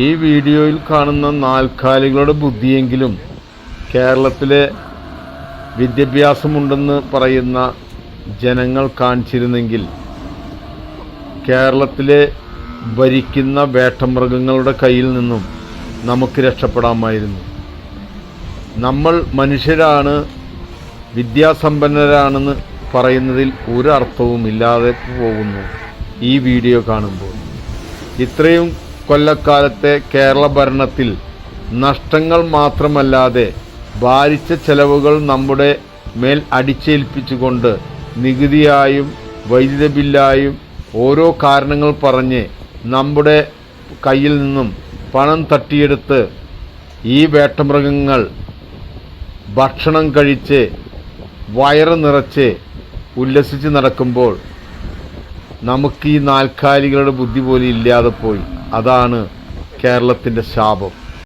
ഈ വീഡിയോയിൽ കാണുന്ന നാൽക്കാലികളുടെ ബുദ്ധിയെങ്കിലും കേരളത്തിലെ വിദ്യാഭ്യാസമുണ്ടെന്ന് പറയുന്ന ജനങ്ങൾ കാണിച്ചിരുന്നെങ്കിൽ കേരളത്തിലെ ഭരിക്കുന്ന വേട്ടമൃഗങ്ങളുടെ കയ്യിൽ നിന്നും നമുക്ക് രക്ഷപ്പെടാമായിരുന്നു. നമ്മൾ മനുഷ്യരാണ് വിദ്യാസമ്പന്നരാണെന്ന് പറയുന്നതിൽ ഒരു ഇല്ലാതെ പോകുന്നു ഈ വീഡിയോ കാണുമ്പോൾ. ഇത്രയും കൊല്ലക്കാലത്തെ കേരള ഭരണത്തിൽ നഷ്ടങ്ങൾ മാത്രമല്ലാതെ ഭാരിച്ച ചെലവുകൾ നമ്മുടെ മേൽ അടിച്ചേൽപ്പിച്ചുകൊണ്ട് നികുതിയായും വൈദ്യുത ബില്ലായും ഓരോ കാരണങ്ങൾ പറഞ്ഞ് നമ്മുടെ കയ്യിൽ നിന്നും പണം തട്ടിയെടുത്ത് ഈ വേട്ടമൃഗങ്ങൾ ഭക്ഷണം കഴിച്ച് വയറ് നിറച്ച് ഉല്ലസിച്ച് നടക്കുമ്പോൾ നമുക്ക് ഈ നാൽക്കാലികളുടെ ബുദ്ധി പോലും ഇല്ലാതെ പോയി. അതാണ് കേരളത്തിന്റെ ശാപം.